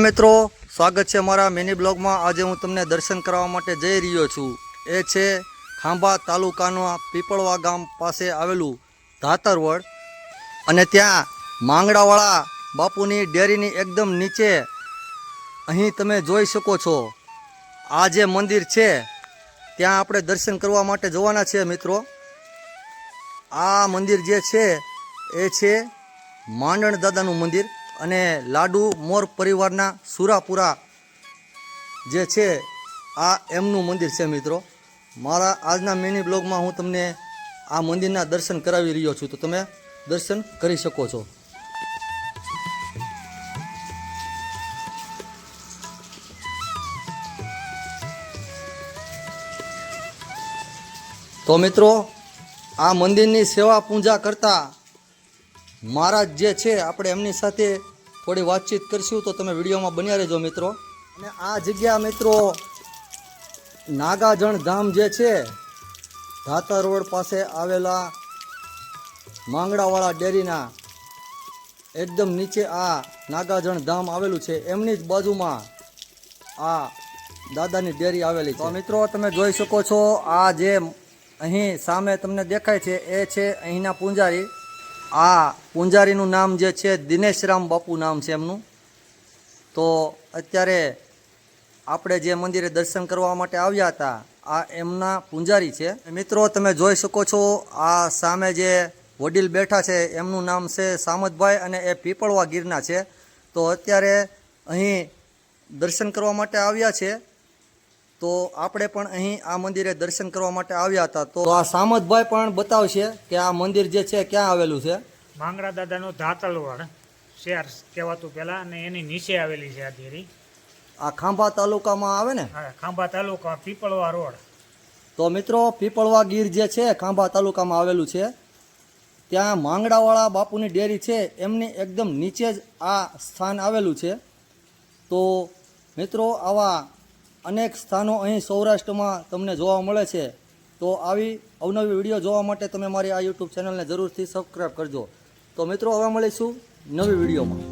મિત્રો, સ્વાગત છે મારા મિની બ્લોગમાં. આજે હું તમને દર્શન કરવા માટે જઈ રહ્યો છું. એ છે ખાંભા તાલુકાના પીપળવા ગામ પાસે આવેલું ધાતરવડ. અને ત્યાં માંગડાવાળા બાપુની ડેરીની એકદમ નીચે અહીં તમે જોઈ શકો છો. આ જે મંદિર છે, ત્યાં આપણે દર્શન કરવા માટે જવાના છે મિત્રો. આ મંદિર જે છે, એ છે માંડણ દાદાનું મંદિર. અને લાડુ મોર પરિવારના સુરાપુરા જે છે, આ એમનું મંદિર છે મિત્રો. મારા આજના મિની બ્લોગમાં હું તમને આ મંદિરના દર્શન કરાવી રહ્યો છું. તો તમે દર્શન કરી શકો છો. તો મિત્રો, આ મંદિરની સેવા પૂજા કરતા મહારાજ જે છે, આપણે એમની સાથે થોડી વાતચીત કરશું. તો તમે વિડીયોમાં બન્યા રહેજો મિત્રો. અને આ જગ્યા મિત્રો, નાગાજણ ધામ જે છે, ધાતા રોડ પાસે આવેલા માંગડાવાળા ડેરીના એકદમ નીચે આ નાગાજણ ધામ આવેલું છે. એમની જ બાજુમાં આ દાદાની ડેરી આવેલી છે. મિત્રો, તમે જોઈ શકો છો, આ જે અહીં સામે તમને દેખાય છે, એ છે અહીંના પૂંજારી. આ પૂંજારીનું નામ જે છે, દિનેશરામ બાપુ નામ છે એમનું. તો અત્યારે આપણે જે મંદિરે દર્શન કરવા માટે આવ્યા હતા, આ એમના પૂંજારી છે. મિત્રો, તમે જોઈ શકો છો, આ સામે જે વડીલ બેઠા છે, એમનું નામ છે સામતભાઈ અને એ પીપળવા ગીરના છે. તો અત્યારે અહીં દર્શન કરવા માટે આવ્યા છે. તો આપણે પણ અહીં આ મંદિરે દર્શન કરવા માટે આવ્યા હતા. તો આ સામતભાઈ પણ બતાવશે કે આ મંદિર જે છે ક્યાં આવેલું છે? માંગરા દાદાનું ધાતલવાડ શહેર કહેવાતું પેલા અને એની નીચે આવેલી છે આ ડેરી આ ખાંભા તાલુકામાં આવે ને? ખાંભા તાલુકા પીપળવા રોડ. તો મિત્રો પીપળવા ગીર જે છે ખાંભા તાલુકામાં આવેલું છે. ત્યાં માંગડાવાળા બાપુની ડેરી છે એમની એકદમ નીચે જ આ સ્થાન આવેલું છે. તો મિત્રો આવા અનેક સ્થાનો અહીં સૌરાષ્ટ્રમાં તમને જોવા મળે છે. તો આવી અવનવી વીડિયો જોવા માટે તમે મારી આ યુટ્યુબ ચેનલને જરૂરથી સબસ્ક્રાઈબ કરજો. તો મિત્રો, હવે મળીશું નવી વિડીયોમાં.